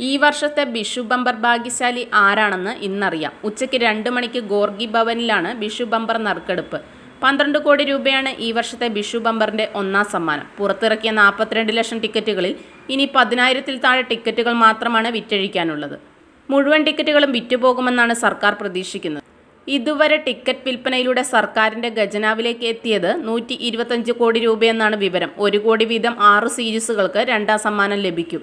ഈ വർഷത്തെ ബിഷു ബമ്പർ ഭാഗ്യശാലി ആരാണെന്ന് ഇന്നറിയാം. ഉച്ചയ്ക്ക് രണ്ട് മണിക്ക് ഗോർഗി ഭവനിലാണ് ബിഷു ബമ്പർ നറുക്കെടുപ്പ്. പന്ത്രണ്ട് കോടി രൂപയാണ് ഈ വർഷത്തെ ബിഷു ബമ്പറിന്റെ ഒന്നാം സമ്മാനം. പുറത്തിറക്കിയ നാൽപ്പത്തിരണ്ട് ലക്ഷം ടിക്കറ്റുകളിൽ ഇനി പതിനായിരത്തിൽ താഴെ ടിക്കറ്റുകൾ മാത്രമാണ് വിറ്റഴിക്കാനുള്ളത്. മുഴുവൻ ടിക്കറ്റുകളും വിറ്റുപോകുമെന്നാണ് സർക്കാർ പ്രതീക്ഷിക്കുന്നത്. ഇതുവരെ ടിക്കറ്റ് വിൽപ്പനയിലൂടെ സർക്കാരിന്റെ ഖജനാവിലേക്ക് എത്തിയത് നൂറ്റി ഇരുപത്തഞ്ച് കോടി രൂപയെന്നാണ് വിവരം. ഒരു കോടി വീതം ആറ് സീരീസുകൾക്ക് രണ്ടാം സമ്മാനം ലഭിക്കും.